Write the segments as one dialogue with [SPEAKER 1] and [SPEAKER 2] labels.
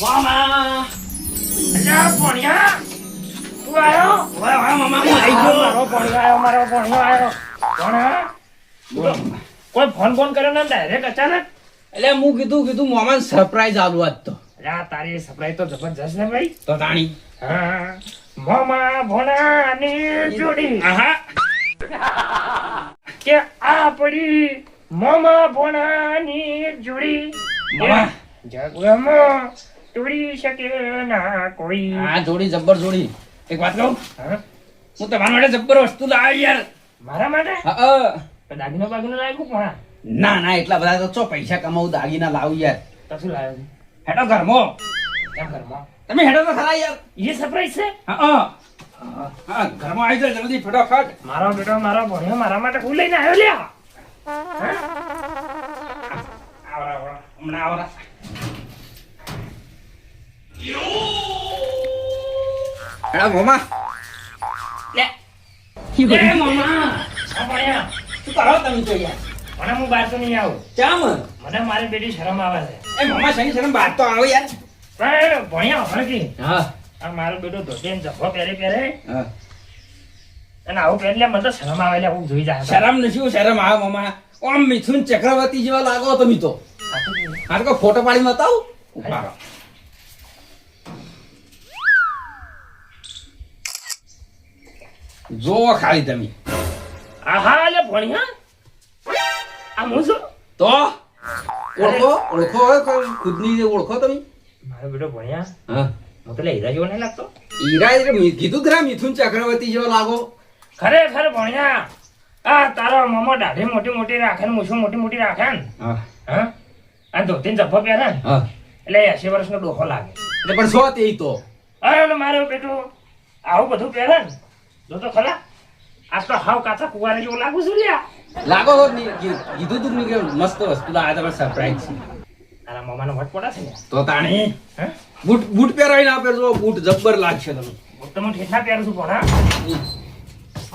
[SPEAKER 1] મામા
[SPEAKER 2] phone phone કર્યો ને અચાનક
[SPEAKER 1] એટલે હું કીધું કીધું મામા સરપ્રાઈઝ આલુ આજ તો
[SPEAKER 2] અલ્યા તારી સરપ્રાઈઝ તો જબરજસ્ત ને ભાઈ
[SPEAKER 1] તો તાણી
[SPEAKER 2] હા મામા ભણાની જોડી
[SPEAKER 1] આહા
[SPEAKER 2] કે આપડી મોમાં ભોણાની જોડી. જગમાં તોડી શકે ના કોઈ.
[SPEAKER 1] આ જોડી જબ્બર જોડી. એક વાત કહું?
[SPEAKER 2] હા?
[SPEAKER 1] તમારા માટે જબ્બર વસ્તુ લાવ્યો યાર.
[SPEAKER 2] મારા માટે?
[SPEAKER 1] હા.
[SPEAKER 2] દાગીનો બાગીનો લાગ્યું કોણ?
[SPEAKER 1] ના ના એટલા બધા તો ચો પૈસા કમાવું દાગીના લાવું યાર.
[SPEAKER 2] તો શું લાવ્યો? છે
[SPEAKER 1] હેડો ઘરમાં.
[SPEAKER 2] કેમ ઘરમાં?
[SPEAKER 1] તમે હેડો તો ખરા યાર.
[SPEAKER 2] એ સરપ્રાઈઝ છે?
[SPEAKER 1] હા હા. હા ઘરમાં આવી જાય જલ્દી ફટાફટ.
[SPEAKER 2] મારો બેટો મારો ભણ્યો મારા માટે હું લઈને આવ્યો લ્યા.
[SPEAKER 1] આવરા આવરા. હમણાં આવરા. હેડો મોમા. લે. લે મોમા.
[SPEAKER 2] હા, ભણ્યા
[SPEAKER 1] શું કરો તમે તો યાર
[SPEAKER 2] મને હું બહાર તો નહીં આવું.
[SPEAKER 1] ચામ?
[SPEAKER 2] મને મારી બેટી શરમ આવે છે.
[SPEAKER 1] એ મોમા શની શરમ? બાદ તો આવો યાર.
[SPEAKER 2] ભણ્યા ભણકી
[SPEAKER 1] હા.
[SPEAKER 2] આ મારો બેટો ધોતી જભો પહેરે પહેરે.
[SPEAKER 1] હા.
[SPEAKER 2] અને આવું પહેરલે મને તો શરમ આવે એટલે હું જોઈ જાય
[SPEAKER 1] શરમ નથી શરમ આવે મોમા. આમ મિથુન ચક્રવર્તી જેવા લાગો તમે તો. તો કોઈ ફોટો પાડીને બતાવું? જોવો ખાલી તમે.
[SPEAKER 2] આહા લે ભણ્યા આ હું છું?
[SPEAKER 1] તો? ઓળખો? ઓળખો ખુદની ઓળખો તમે?
[SPEAKER 2] મારો બેટો ભણ્યા
[SPEAKER 1] હા.
[SPEAKER 2] હું પેલા હીરા જેવો નહીં લાગતો.
[SPEAKER 1] હીરા એટલે કીધું ખરા મિથુન ચક્રવર્તી જેવો લાગો.
[SPEAKER 2] ખરેખર ભણ્યા? આ તારો મામા દાઢી મોટી મોટી રાખે ને મૂછું મોટી મોટી રાખે ને?
[SPEAKER 1] હા.
[SPEAKER 2] અને આ ધોતી જભ્ભો પહેરે ને? એટલે એસી વર્ષનો ડોહો લાગે.
[SPEAKER 1] એટલે પણ શું તે. તો
[SPEAKER 2] અરે મારો બેટો આવું બધું પહેરે ને? જો તો ખરા. આજ તો હાવ કાચા કુવારે જેવું લાગુ છું લ્યા.
[SPEAKER 1] લાગો હો કીધું તું કે મસ્ત વસ્તુ. લાવ્યા તમે સરપ્રાઈઝ છે.
[SPEAKER 2] તારા મમાનો વટ પડે છે
[SPEAKER 1] તો તાણી
[SPEAKER 2] હે?
[SPEAKER 1] બૂટ બૂટ પહેરાવીને આપે પહેરજો બૂટ જબ્બર લાગશે તમે
[SPEAKER 2] બૂટ તો હું ઠેઠા પહેરું છું ભણા પણ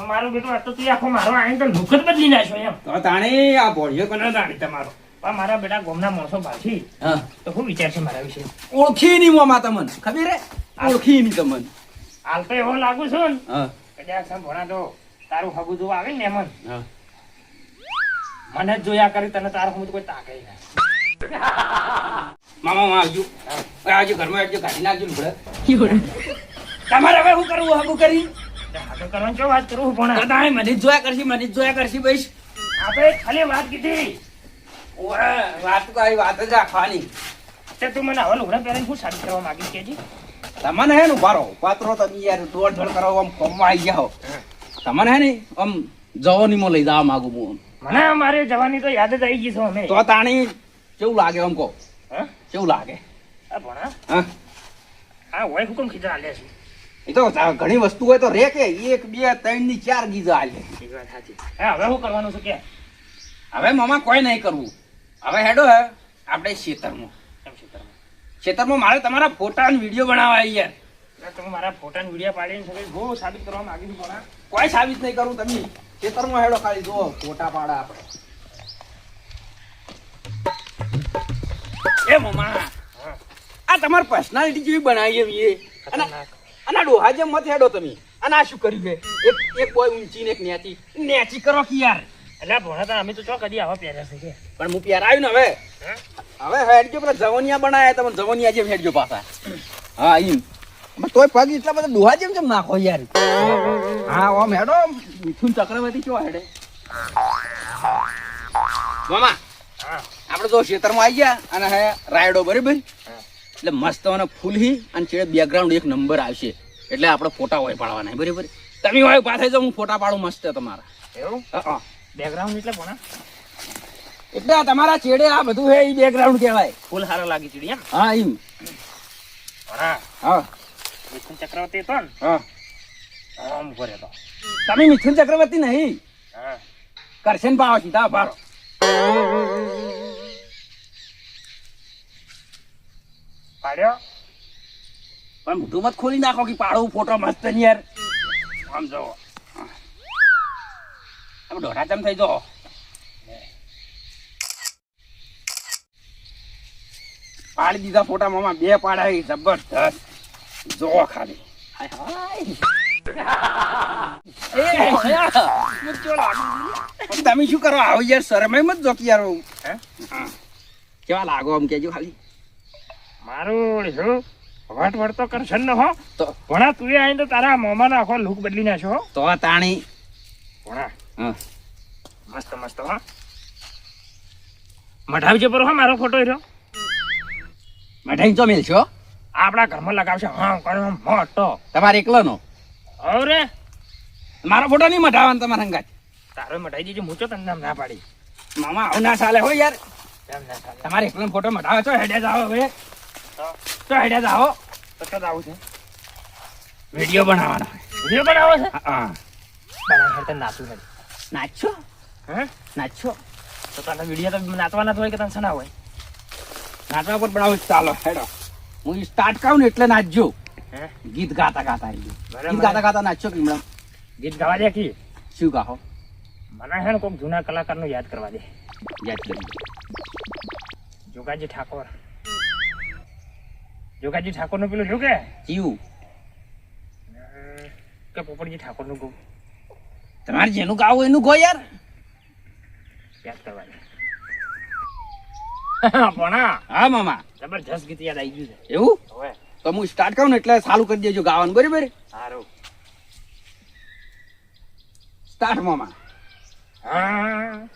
[SPEAKER 2] મારું બેટું આ તો તું આખો મારો આઈને તો લુક જ બદલી નાખ્યો એમ.
[SPEAKER 1] તો તાણી આ ભોળિયો કોને તાણી
[SPEAKER 2] તમારો? પણ મારા બેટા ગોમના માણસો પાછી તો શું વિચાર છે મારા વિશે?
[SPEAKER 1] ઓળખી નહીં મામા તમને. ખબર હે? ઓળખી નહીં તમને.
[SPEAKER 2] હાલ તો એવો લાગુ છું ને. કદાચ ભણા તો તારું હગું જોવા આવે ને એમ. મને જ જોયા કરી તને તારું હું કોઈ તાકે ના
[SPEAKER 1] મામા માં આવજો. આવજો ઘરમાં આવજો કાઢી નાખજો તમારે હવે શું કરવું હગું કરી?
[SPEAKER 2] હાથો કરવાની શું વાત કરું પણ
[SPEAKER 1] તાણે મને જોયા કરશી મને જોયા કરશી ભાઈ
[SPEAKER 2] આપણે ખાલી વાત કીધી.
[SPEAKER 1] ઓય વાત તો કઈ વાત જ રાખવાની.
[SPEAKER 2] તે તું મને હવે લુગડા પહેરીને શું કરવા માંગીશ કેજી?
[SPEAKER 1] તમને હે ને ઉભારો પાત્રો તમે યાર દોડ દોડ કરો આમ કોમમાં આવી જાઓ. તમને હે ને આમ જવાનીમાં લઈ જવા માંગુ હું.
[SPEAKER 2] મને મારે જવાની તો યાદ જ આવી ગઈ છે અમે.
[SPEAKER 1] તો તાણી કેવું લાગે આમ કહો?
[SPEAKER 2] હા?
[SPEAKER 1] કેવું લાગે?
[SPEAKER 2] ભણા
[SPEAKER 1] હા?
[SPEAKER 2] હોય હુકમ ખીચા લેશું છે?
[SPEAKER 1] એ તો ઘણી વસ્તુ હોય તો રે કે એક બે ત્રણની ચાર ગીઝા
[SPEAKER 2] હાલે. હવે શું કરવાનું છે કે?
[SPEAKER 1] હવે મામા કોઈ નહીં કરવું. હવે હેડો હે આપણે ખેતરમાં.
[SPEAKER 2] છે.
[SPEAKER 1] ખેતરમાં? મારે તમારા ફોટા અને વીડિયો બનાવવા યાર.
[SPEAKER 2] તમે મારા ફોટા વીડિયો પાડીને સગળી બહુ સાબિત કરવા માંગી છું
[SPEAKER 1] કોઈ સાબિત નહીં કરું તમે ખેતરમાં હેડો ખાલી. જો ફોટા પાડા આપણે. એ મામા. આ તમારી પર્સનાલિટી જેવી બનાવી એ અને. અને ડોહા જેમ મત હેડો તમે. અને આ શું કર્યું એક એક કોઈ ઊંચી ને એક નેચી. નેચી કરો કે યાર.
[SPEAKER 2] એટલે ભણા અમે તો ચો કદી આવા પહેર્યા છે કે?
[SPEAKER 1] પણ હું પહેરાવ્યું ને હવે. હવે હેડજો પેલા જવનિયા બનાયા તમે જવનિયા જેમ હેડજો પાછા. હા ઈમ તોય પગ એટલા બધા ડોહા જેમ જેમ નાખો યાર. હા ઓમ હેડો મિથુન ચક્રવર્તી કેવા હેડે? મામા આપણે તો ખેતરમાં આવી ગયા અને હે રાયડો બરાબર. એટલે મસ્ત અને ફૂલ હી અને છેડે બેકગ્રાઉન્ડ એક નંબર આવશે. એટલે આપણે ફોટા હોય પાડવાના બરાબર? તમે હોય પાછા જાઓ હું ફોટા પાડું મસ્ત તમારા.
[SPEAKER 2] એવું?
[SPEAKER 1] હા
[SPEAKER 2] બેકગ્રાઉન્ડ એટલે કોના?
[SPEAKER 1] એટલે તમારા છેડે આ બધું હે એ બેકગ્રાઉન્ડ કહેવાય.
[SPEAKER 2] ફૂલ હારો લાગી ચડી
[SPEAKER 1] હા એમ હા.
[SPEAKER 2] મિથુન ચક્રવર્તી તો
[SPEAKER 1] હા.
[SPEAKER 2] આમ ઊભો તો
[SPEAKER 1] તમે મિથુન ચક્રવર્તી નહીં. કરશન પાવો સીધા ભારો
[SPEAKER 2] પાડ્યો
[SPEAKER 1] પણ મોઢું મત ખોલી નાખો કે પાડો ફોટો મસ્ત ને યાર આમ જવો આમ દોઢા ચમ થઈ જાઓ પાડી દીધા ફોટા મામા બે પાડા જબરદસ્ત જોવો ખાલી તમે શું કરો આવો યાર શરમાઈ મત જો કે યાર. કેવા લાગો આમ કેજો ખાલી
[SPEAKER 2] મારું શું? વટ વટ તો કરશન ન હો.
[SPEAKER 1] તો
[SPEAKER 2] ભણા તું આવીને તો તારા મોમાં આખો લુક બદલી નાખ્યો
[SPEAKER 1] તો તાણી.
[SPEAKER 2] ભણા
[SPEAKER 1] હા.
[SPEAKER 2] મસ્ત મસ્ત હો. મઢાવજે પર હો મારો ફોટો રહ્યો.
[SPEAKER 1] મઠાઈ ચો મેલશો
[SPEAKER 2] આપણા ઘરમાં લગાવશે. હા મોટો.
[SPEAKER 1] તમારે એકલોનો?
[SPEAKER 2] અરે.
[SPEAKER 1] મારો ફોટો નહીં મટાવવાનો તમારા હંગાત
[SPEAKER 2] તારો મઢાઈ દીજો મૂચો તને નામ ના પાડી.
[SPEAKER 1] મામા આવું ના ચાલે હો યાર. તમારે એકલો ફોટો મટાવે છો હેડે જાવ હવે.
[SPEAKER 2] તો
[SPEAKER 1] તો હેડે જાઓ
[SPEAKER 2] તો આવું છે.
[SPEAKER 1] વીડિયો બનાવવાનો.
[SPEAKER 2] વીડિયો બનાવો છે?
[SPEAKER 1] હા
[SPEAKER 2] બનાવ તને નાચું નથી.
[SPEAKER 1] નાચો
[SPEAKER 2] હે?
[SPEAKER 1] નાચો
[SPEAKER 2] તો તને વીડિયો તો નાચવાના હોય કે તને સના હોય?
[SPEAKER 1] નાચવા પર બનાવો ચાલો હેડો. હું સ્ટાર્ટ કરું ને એટલે નાચજો.
[SPEAKER 2] હે?
[SPEAKER 1] ગીત ગાતા ગાતા આવી ગીત ગાતા ગાતા નાચો કે મેડમ
[SPEAKER 2] ગીત ગાવા દે કી?
[SPEAKER 1] શું ગાહો?
[SPEAKER 2] મને હે ને કોઈક જૂના કલાકારનું યાદ કરવા દે.
[SPEAKER 1] યાદ કરી
[SPEAKER 2] જોગાજી ઠાકોર. જોગાજી ઠાકોરનું પેલું શું કે
[SPEAKER 1] જીવું.
[SPEAKER 2] કે પોપટજી ઠાકોરનું ગૌ
[SPEAKER 1] તમારે જેનું ગાવું એનું ગો યાર.
[SPEAKER 2] યાદ કરવાની. ભણા
[SPEAKER 1] હા મામા.
[SPEAKER 2] જબરજસ્ત ગીત યાદ આવી ગયું છે.
[SPEAKER 1] એવું?
[SPEAKER 2] હવે.
[SPEAKER 1] તો હું સ્ટાર્ટ કરું ને એટલે ચાલુ કરી દેજો ગાવાનું બરાબર?
[SPEAKER 2] સારું.
[SPEAKER 1] સ્ટાર્ટ મામા.
[SPEAKER 2] હા.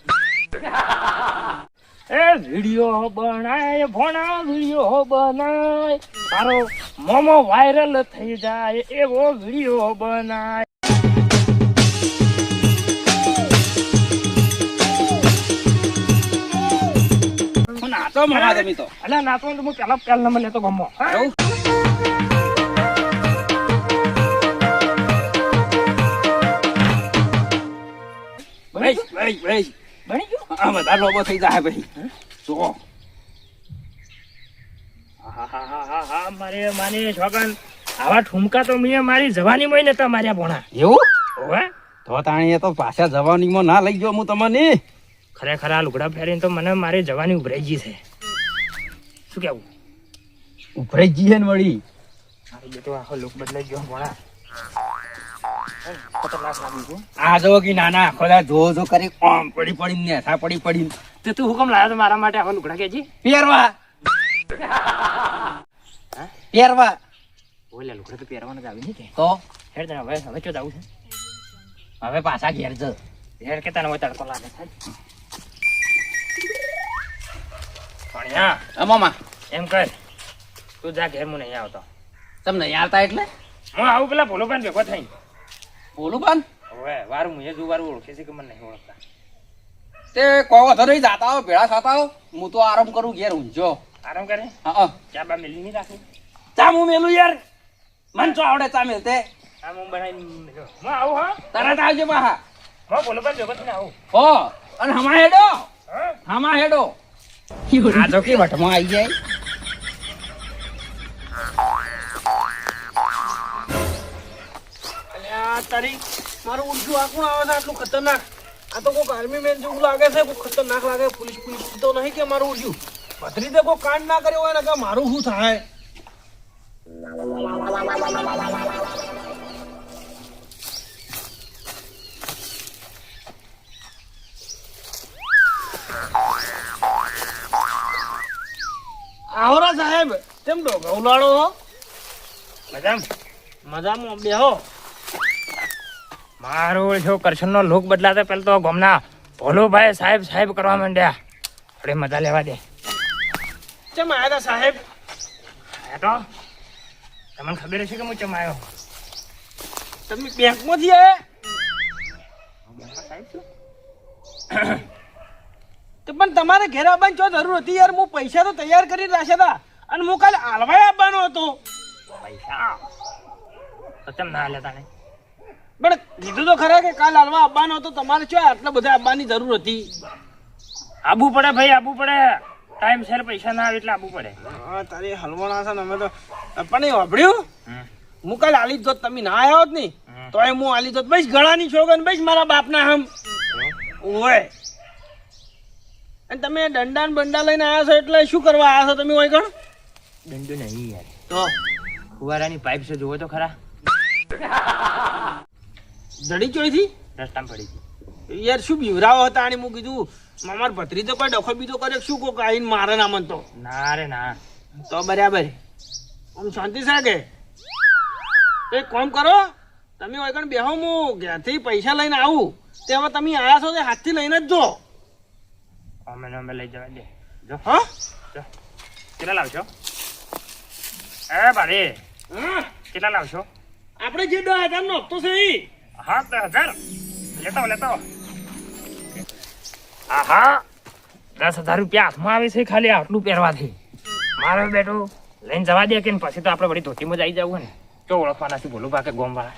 [SPEAKER 2] એ વિડિયો બનાય ભણા વિડિયો બનાય. મારો મોમો વાયરલ થઈ જાય એવો વિડિયો બનાય.
[SPEAKER 1] નાચો મામા તમે તો.
[SPEAKER 2] અલા નાતો તો હું પેલા પેલ નંબર લેતો ગમો.
[SPEAKER 1] ભાઈ ભાઈ ભાઈ
[SPEAKER 2] બની ગયો?
[SPEAKER 1] આ બધા લોબો થઈ જાય ભાઈ. જો
[SPEAKER 2] મારે માની છોકન આવા ઠુમકા તો મેં મારી જવાની માં નતા માર્યા ભણા
[SPEAKER 1] એવું?
[SPEAKER 2] ઓવે
[SPEAKER 1] તો તાણી તો પાછા જવાનીમાં ના લઈ ગયો હું તમને?
[SPEAKER 2] ખરેખર આ લુગડા પહેરીને તો મને મારી જવાની ઉભરાઈ ગઈ છે. શું કેવું
[SPEAKER 1] ઉભરાઈ જઈએ ને વળી?
[SPEAKER 2] મારો તો આખો લુક બદલાઈ ગયો ભણા ખતરનાક લાગ્યું છું
[SPEAKER 1] આ જો કે નાના ખોલા જો જો કરી કોમ પડી પડી ને થા પડી પડી
[SPEAKER 2] તે તું હુકમ લાવ્યો તો મારા માટે આખો લુગડા કેજી
[SPEAKER 1] પહેરવા. પહેરવા.
[SPEAKER 2] ઓલે લુગડા તો પહેરવાના જ આવી નહીં કે.
[SPEAKER 1] તો?
[SPEAKER 2] હેડ તને હવે હવે ચો જાવું છે?
[SPEAKER 1] હવે પાછા ઘેર જ.
[SPEAKER 2] ઘેર કે તને હોય તડકો લાગે ભણ્યા.
[SPEAKER 1] હા મામા.
[SPEAKER 2] એમ કર. તું જા ઘેર હું નહીં આવતો.
[SPEAKER 1] તમને નહીં આવતા એટલે?
[SPEAKER 2] હું આવું પેલા ભોલો પણ ભેગો થઈ
[SPEAKER 1] બોલું બાન?
[SPEAKER 2] હવે વારું મુજે જો વારું ઓળખે છે કે મને નહીં ઓળખતા.
[SPEAKER 1] તે કોઈ વધુ નહીં જાતા હો ભેળા થતા હો હું તો આરામ કરું ઘેર ઊંઝો.
[SPEAKER 2] આરામ કરે?
[SPEAKER 1] હા હા.
[SPEAKER 2] ચા બા મેલી નહીં રાખું?
[SPEAKER 1] ચા હું મેલું યાર? મન તો આવડે ચા મેલતે?
[SPEAKER 2] આ હું બનાવી. હું આવું હા?
[SPEAKER 1] તરત આવજો પાહા
[SPEAKER 2] હું. બોલો બા ભેગો ને આવું.
[SPEAKER 1] હો અને હમા હેડો?
[SPEAKER 2] હા?
[SPEAKER 1] હમા હેડો? આ તો કે વટમાં આવી જાય.
[SPEAKER 3] અલ્યા તારી. મારું ઉલટું આખું આવે છે આટલું ખતરનાક. આ તો કોઈ આર્મી મેન જેવું લાગે છે કોઈ ખતરનાક લાગે પોલીસ પોલીસ તો નહીં કે મારું કોઈ કાંડ ના કર્યો હોય ને કે મારું શું થાય? આવરા સાહેબ કેમ ડોગા ઉલાડો હો?
[SPEAKER 2] મજામ.
[SPEAKER 3] મજામાં બેહો.
[SPEAKER 2] મારો જો કરશનનો લુક બદલાતો પેલા તો ગમના ભોલોભાઈ સાહેબ સાહેબ કરવા માંડ્યા. આપણે મજા લેવા દે.
[SPEAKER 3] ચમ આયા તા સાહેબ?
[SPEAKER 2] આ તો. તમને ખબર હશે કે હું ચમ આવ્યો
[SPEAKER 3] તમે બેંકમાંથી આયા? તો પણ તમારે ઘેર આવવાની જો જરૂર હતી યાર? હું પૈસા તો તૈયાર કરી રાખ્યા હતા અને હું કાલે આલવાય આવવાનો હતો.
[SPEAKER 2] પૈસા? તો ના લેતા ને
[SPEAKER 3] પણ કીધું તો ખરા કે કાલ હાલવા આવવાનો હતો તમારે શું આટલા બધા આવવાની જરૂર હતી?
[SPEAKER 2] આબુ પડે ભાઈ આબુ પડે. ટાઈમ સર પૈસા ના આવે એટલે આબુ પડે.
[SPEAKER 3] હા તારી હલવાના છે ને અમે તો પણ એ વાપર્યું? હું કાલ આલી જોત તમે ના આવ્યા હોત
[SPEAKER 2] નહીં
[SPEAKER 3] તો એ હું આલી જોત. બસ ગળાની છોકન બસ મારા બાપના હમ. ઓય. અને તમે દંડા ને બંડા લઈને આવ્યા છો એટલે શું કરવા આવ્યા છો તમે ઓય કણ
[SPEAKER 2] દંડો નહીં યાર.
[SPEAKER 3] તો?
[SPEAKER 2] ફુવારાની પાઇપ છે જોવો તો ખરા.
[SPEAKER 3] જડી ચોઈથી
[SPEAKER 2] રસ્તામાં પડી હતી
[SPEAKER 3] યાર શું બીવરાવો હતા અને હું કીધું મામાર ભત્રી તો કોઈ ડખો બીજો કરે શું? કોક આઈને મારે ના મન તો.
[SPEAKER 2] ના રે ના.
[SPEAKER 3] તો બરાબર. આમ શાંતિ સાગે એક કોમ કરો તમે કણ બેહો હું ઘેરથી પૈસા લઈને આવું. તે હવે તમે આયા છો તે હાથથી લઈને જ જો.
[SPEAKER 2] અમે અમે લઈ જવા દે. જો.
[SPEAKER 3] હા?
[SPEAKER 2] કેટલા લાવશો? એ ભારે
[SPEAKER 3] હા?
[SPEAKER 2] કેટલા લાવશો?
[SPEAKER 3] આપણે જે દસ હજાર નો હપ્તો છે ઈ.
[SPEAKER 2] હા હજાર. લેતા લેતા. આહા દસ હજાર રૂપિયા હાથમાં આવે છે ખાલી આટલું પહેરવાથી. મારો બેટો લઈને જવા દે કે પછી તો આપણે વળી ધોતીમાં જ આવી જવું ને. તો ઓળખવાના છે બોલું પાકે ગોમ વાળા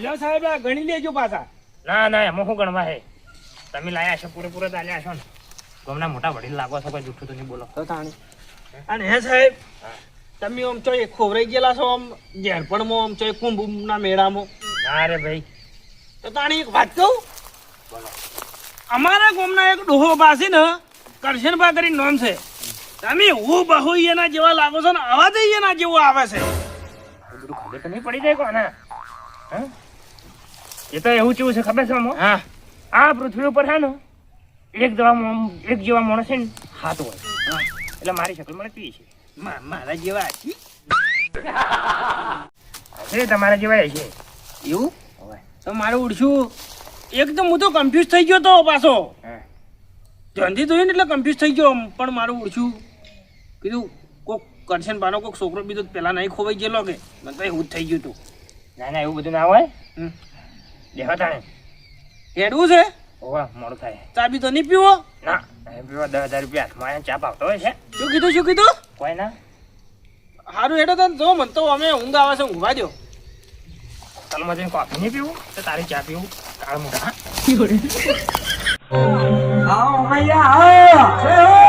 [SPEAKER 3] લ્યો સાહેબ આ ગણી લેજો પાછા.
[SPEAKER 2] ના ના એમાં શું ગણવા હે? તમે લાયા છો પૂરેપૂરા ચાલ્યા છો ને. ગમના મોટા વડીલ લાગવા છો કોઈ જૂઠું તો નહીં બોલો.
[SPEAKER 3] તો તાણી. અને હે સાહેબ તમે આમ ચોય ખોવરાઈ ગયેલા છો આમ ઝેરપણમાં આમ ચોય કુંભના મેળામાં.
[SPEAKER 2] ના રે ભાઈ.
[SPEAKER 3] તો તાણી એક વાત કહું? અમારા ગામના એક ડોહો પાસે ને કરશનભા કરીને નામ છે. તમે હું બહુ એના જેવા લાગો છો ને અવાજ એના જેવો આવે છે.
[SPEAKER 2] બધું ખબર તો નહીં પડી જાય કોને? હા? એ તો એવું કેવું છે ખબર છે
[SPEAKER 3] હા.
[SPEAKER 2] આ પૃથ્વી ઉપર છે ને એક જેવા એક જેવા માણસ છે ને હાથ હોય. એટલે મારી શકલ મળતી છે
[SPEAKER 3] મા- મારા જેવા.
[SPEAKER 2] છે. તમારા જેવા છે.
[SPEAKER 3] એવું? તો મારે ઉડશું. એકદમ હું તો કન્ફ્યુઝ થઈ ગયો તો પાછો. ધ્યાનથી જોયું ને એટલે કન્ફ્યુઝ થઈ ગયો. પણ મારું ઉડશું. કીધું કોક કરશે પાનો કોક છોકરો બીજો પેલા નહીં ખોવાઈ ગયેલો કે. મને તો એવું જ થઈ ગયું હતું
[SPEAKER 2] ના ના એવું બધું ના હોય. દેખા તાણે.
[SPEAKER 3] હેડવું છે?
[SPEAKER 2] ઓવા મોડું થાય.
[SPEAKER 3] ચા બી તો નહીં પીવો?
[SPEAKER 2] ના પીવા દસ હજાર રૂપિયા હાથમાં ચા પાવતો હોય છે.
[SPEAKER 3] શું કીધું શું કીધું?
[SPEAKER 2] કોઈ ના?
[SPEAKER 3] સારું હેડો તને જો મને તો અમે ઊંઘ આવે છે ઊંઘવા દો
[SPEAKER 2] હોટલમાં જઈને કોફી નહીં પીવું તો તારી ચા પીવું કાળ મોટા
[SPEAKER 4] આવો મૈયા આવો.